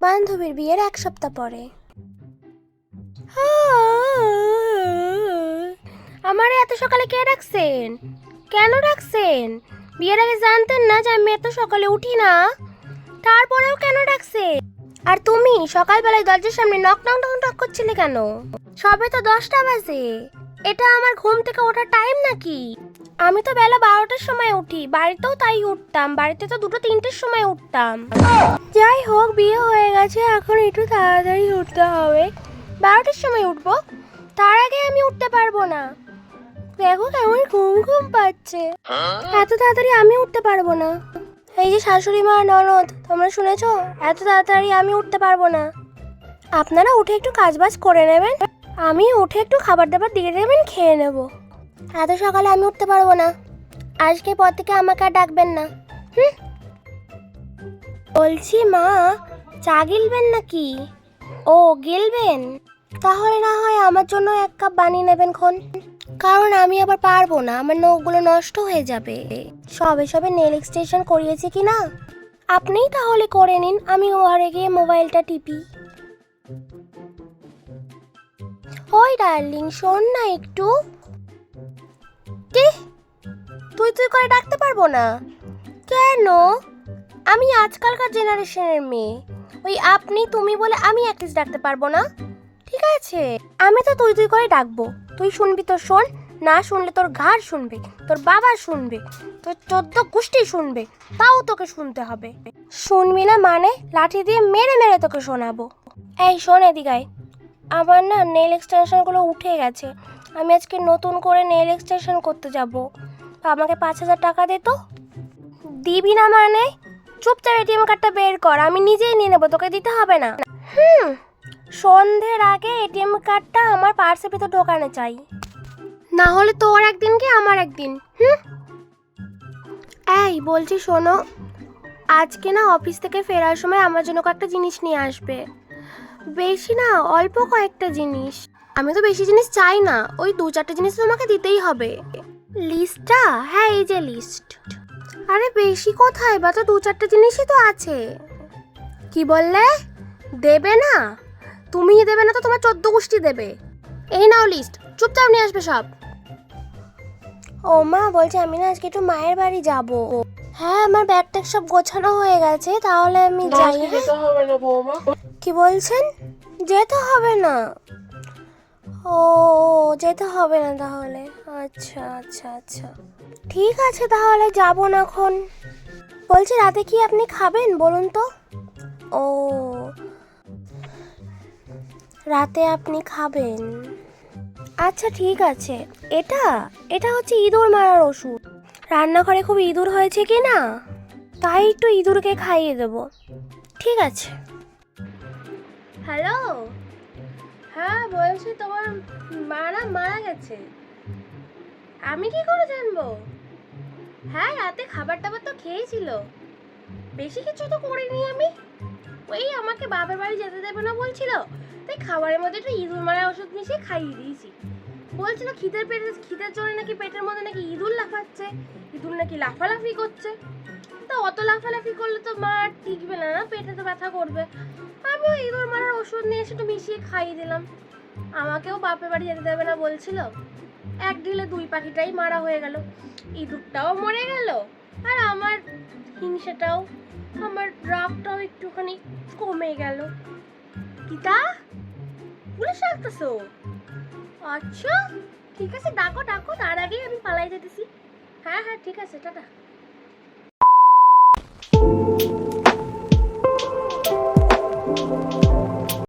বান্ধবীর বিয়ের এক সপ্তাহ পরে। আমারে এত সকালে কে ডাকছেন? কেন ডাকছেন? বিয়ের আগে জানতেন না যে আমি এত সকালে উঠি না? তারপরেও কেন ডাকছেন? আর তুমি সকালবেলায় দরজার সামনে নক নক নক নক করছিলে কেন? সবে তো দশটা বাজে। এটা আমার ঘুম থেকে ওঠার টাইম নাকি? আমি তো বেলা বারোটার সময় উঠি। বাড়িতেও তাই উঠতাম। বাড়িতে তো দুটো তিনটের সময় উঠতাম। যাই হোক, বিয়ে হয়ে গেছে। এখন একটু তাড়াতাড়ি উঠতে হবে। বারোটার সময় উঠবো। তার আগে আমি উঠতে পারব না। দেখো কেমন ঘুম ঘুম পাচ্ছে। এত তাড়াতাড়ি আমি উঠতে পারব না। এই যে শাশুড়ি মা, ননদ, তোমরা শুনেছো? এত তাড়াতাড়ি আমি উঠতে পারব না। আপনারা উঠে একটু কাজবাজ করে নেবেন। আমি উঠে একটু খাবার দাবার দিয়ে দেবেন, খেয়ে নেব। এত সকালে আমি উঠতে পারব না। আজকে পর থেকে আমাকে আর ডাকবেন না। হুম? বলছি, মা, চা গিলবেন নাকি? ও, গিলবেন? তাহলে না হয় আমার জন্য এক কাপ বানিয়ে নেবেন খন। কারণ আমি আবার পারব না, আমার নখগুলো নষ্ট হয়ে যাবে। সবে সবে নেল এক্সটেনশন করিয়েছি কি না? আপনিই তাহলে করে নিন, আমি ঘরে গিয়ে মোবাইলটা টিপি। ওই ডার্লিং, শোন না একটু। তুই তুই করে ডাকতে পারব না। কেন? আমি আজকালকার জেনারেশনের মেয়ে। ওই আপনি, তুমি বলে আমি অ্যাটলিস্ট ডাকতে পারব না। ঠিক আছে? আমি তো তুই তুই করে ডাকবো। তুই শুনবি তো শোন, না শুনলে তোর ঘাড় শুনবে, তোর বাবা শুনবে, তোর চোদ্দ গোষ্ঠী শুনবে, তাও তোকে শুনতে হবে। শুনবি না মানে? লাঠি দিয়ে মেরে মেরে তোকে শোনাবো। এই শোন এদিকায় আমার না নেল এক্সটেনশনগুলো উঠে গেছে। আমি আজকে নতুন করে নেল এক্সটেনশন করতে যাব। আমাকে পাঁচ হাজার টাকা দে তো। দিবি না মানে? চুপচাপ এটিএম কার্ডটা বের কর, আমি নিজেই নিয়ে নেব, তোকে দিতে হবে না। হুম, সন্ধ্যের আগে এটিএম কার্ডটা আমার পার্সের ভিতর ঢোকানো চাই। না হলে তোর একদিন কি আমার একদিন, হুম? এই, বলছি শোনো, আজকে না অফিস থেকে ফেরার সময় আমার জন্য কয়েকটা জিনিস নিয়ে আসবে। বেশি না, অল্প কয়েকটা জিনিস। আমি তো বেশি জিনিস চাই না, ওই দু চারটে জিনিস তোমাকে দিতেই হবে। লিস্টটা? হ্যাঁ এই যে লিস্ট। আরে বেশি কোথায় বা তো দু চারটে জিনিসই তো আছে। কি বললে? দেবে না? তুমি দেবে না তো তোমার চোদ্দ গোষ্ঠী দেবে। এই নাও লিস্ট চুপচাপ নিয়ে আসবে সব। ও মা বলছে আমি না আজকে একটু মায়ের বাড়ি যাব। হ্যাঁ আমার ব্যাগ ট্যাগ সব গোছানো হয়ে গেছে তাহলে আমি যাই হ্যাঁ? যেতে হবে না বৌমা। কি বলছেন? যেতে হবে না। ও, যেতে হবে না তাহলে। আচ্ছা আচ্ছা আচ্ছা। ঠিক আছে তাহলে, যাব না এখন। বলছি, রাতে কি আপনি খাবেন বলুন তো? ও, রাতে আপনি খাবেন। আচ্ছা ঠিক আছে। এটা এটা হচ্ছে ইঁদুর মারার ওষুধ। রান্নাঘরে খুব ইঁদুর হয়েছে কি না? তাই একটু ইঁদুরকে খাইয়ে দেবো। ঠিক আছে। হ্যালো? হ্যাঁ বলছি তোমার মারা মারা গেছে। আমি কি করে জানব? হ্যাঁ রাতে খাবার টাবার তো খেয়েছিল। বেশি কিছু তো করিনি আমি। ওই আমাকে বাবার বাড়ি যেতে দেবে না বলছিল। তাই খাবারের মধ্যে একটু ইঁদুর মারা ওষুধ মিশিয়ে খাইয়ে দিয়েছি। বলছিল খিদের পেটে, খিদের জন্য নাকি পেটের মধ্যে নাকি ইঁদুর লাফাচ্ছে। ইঁদুর নাকি লাফালাফি করছে। তো অত লাফালাফি করলে তো মা টিকবে না না? পেটে তো ব্যথা করবে। আমিও ইঁদুর মারার ওষুধ নিয়ে এসে একটু মিশিয়ে খাইয়ে দিলাম। আমাকেও বাপের বাড়ি যেতে দেবে না বলছিল। এক ঢিলে দুই পাখিটাই মারা হয়ে গেল। ইঁদুরটাও মরে গেল। আর আমার হিংসাটাও, আমার রাগটাও একটুখানি কমে গেল। গীতা, পুলিশ ডাকতেছো? আচ্ছা ঠিক আছে, ডাকো ডাকো, তার আগেই আমি পালাই যেতেছি। হ্যাঁ হ্যাঁ ঠিক আছে, টাটা। Música